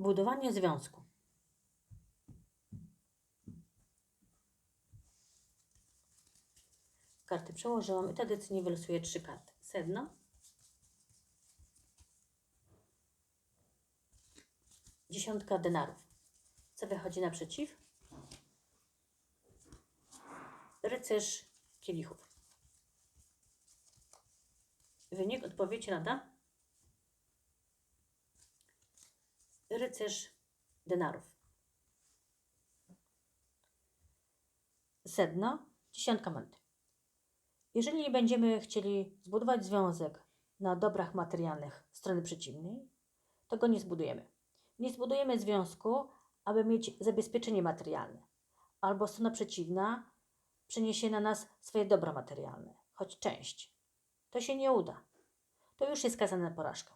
Budowanie związku. Karty przełożyłam i tradycyjnie wylosuję trzy karty. Sedno. Dziesiątka denarów. Co wychodzi naprzeciw? Rycerz kielichów. Wynik, odpowiedź, rada? Rycerz denarów. Sedno, dziesiątka monety. Jeżeli będziemy chcieli zbudować związek na dobrach materialnych strony przeciwnej, to go nie zbudujemy. Nie zbudujemy związku, aby mieć zabezpieczenie materialne, albo strona przeciwna przyniesie na nas swoje dobra materialne, choć część. To się nie uda. To już jest skazane na porażkę.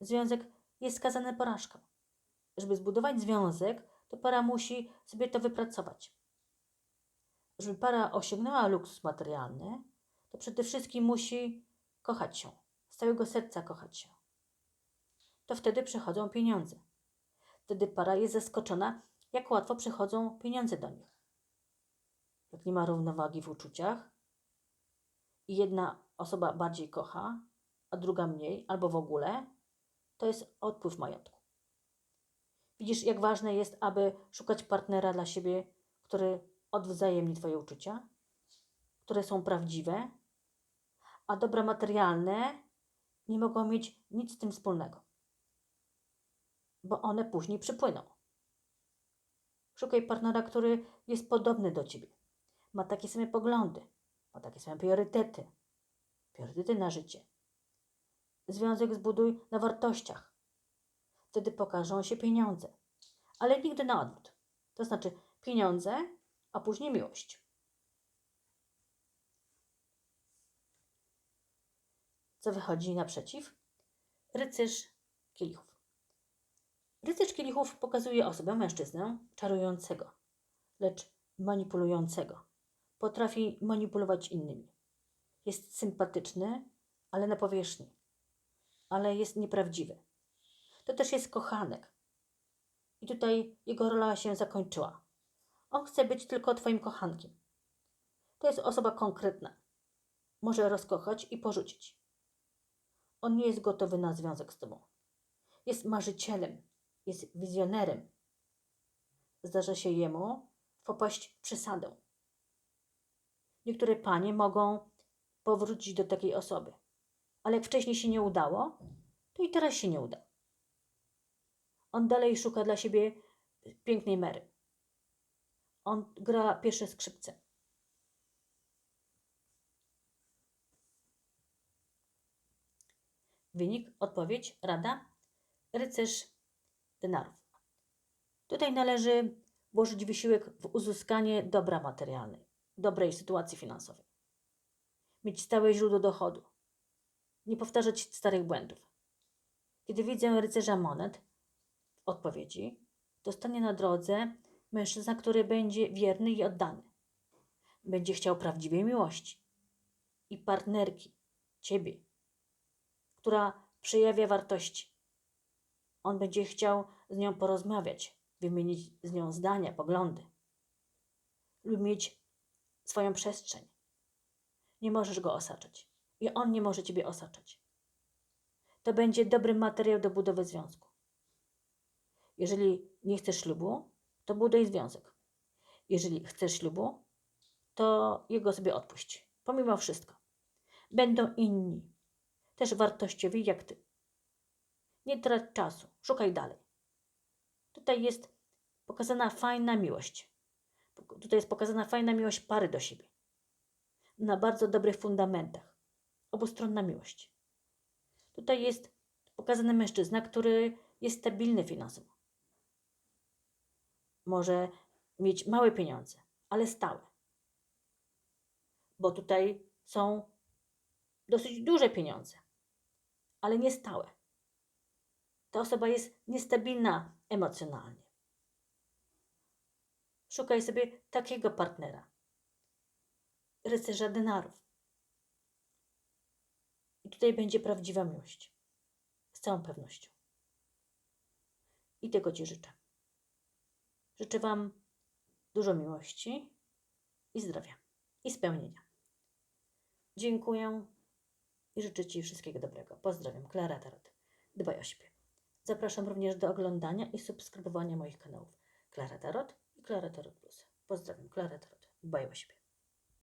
Związek jest skazany na porażkę. Żeby zbudować związek, to para musi sobie to wypracować. Żeby para osiągnęła luksus materialny, to przede wszystkim musi kochać się, z całego serca kochać się. To wtedy przychodzą pieniądze. Wtedy para jest zaskoczona, jak łatwo przychodzą pieniądze do nich. Jak nie ma równowagi w uczuciach i jedna osoba bardziej kocha, a druga mniej, albo w ogóle, to jest odpływ majątku. Widzisz, jak ważne jest, aby szukać partnera dla siebie, który odwzajemni Twoje uczucia, które są prawdziwe, a dobra materialne nie mogą mieć nic z tym wspólnego, bo one później przypłyną. Szukaj partnera, który jest podobny do Ciebie, ma takie same poglądy, ma takie same priorytety, priorytety na życie. Związek zbuduj na wartościach. Wtedy pokażą się pieniądze, ale nigdy na odwrót. To znaczy pieniądze, a później miłość. Co wychodzi naprzeciw? Rycerz kielichów. Rycerz kielichów pokazuje osobę, mężczyznę, czarującego, lecz manipulującego. Potrafi manipulować innymi. Jest sympatyczny, ale na powierzchni. Ale jest nieprawdziwy. To też jest kochanek. I tutaj jego rola się zakończyła. On chce być tylko Twoim kochankiem. To jest osoba konkretna. Może rozkochać i porzucić. On nie jest gotowy na związek z Tobą. Jest marzycielem, jest wizjonerem. Zdarza się jemu popaść w przesadę. Niektóre panie mogą powrócić do takiej osoby, ale jak wcześniej się nie udało, to i teraz się nie uda. On dalej szuka dla siebie pięknej Mary. On gra pierwsze skrzypce. Wynik, odpowiedź, rada, rycerz denarów. Tutaj należy włożyć wysiłek w uzyskanie dobra materialnej, dobrej sytuacji finansowej. Mieć stałe źródło dochodu. Nie powtarzać starych błędów. Kiedy widzę rycerza monet w odpowiedzi, dostanie na drodze mężczyzna, który będzie wierny i oddany. Będzie chciał prawdziwej miłości i partnerki, ciebie, która przejawia wartości. On będzie chciał z nią porozmawiać, wymienić z nią zdania, poglądy lub mieć swoją przestrzeń. Nie możesz go osaczać i on nie może ciebie osaczać. To będzie dobry materiał do budowy związku. Jeżeli nie chcesz ślubu, to buduj związek. Jeżeli chcesz ślubu, to jego sobie odpuść. Pomimo wszystko. Będą inni, też wartościowi jak ty. Nie trać czasu, szukaj dalej. Tutaj jest pokazana fajna miłość. Tutaj jest pokazana fajna miłość pary do siebie. Na bardzo dobrych fundamentach. Obustronna miłość. Tutaj jest pokazany mężczyzna, który jest stabilny finansowo może mieć małe pieniądze, ale stałe. Bo tutaj są dosyć duże pieniądze, ale nie stałe. Ta osoba jest niestabilna emocjonalnie. Szukaj sobie takiego partnera. Rycerza denarów. Tutaj będzie prawdziwa miłość. Z całą pewnością. I tego Ci życzę. Życzę Wam dużo miłości i zdrowia i spełnienia. Dziękuję i życzę Ci wszystkiego dobrego. Pozdrawiam, Klara Tarot. Dbaj o siebie. Zapraszam również do oglądania i subskrybowania moich kanałów Klara Tarot i Klara Tarot Plus. Pozdrawiam, Klara Tarot. Dbaj o siebie.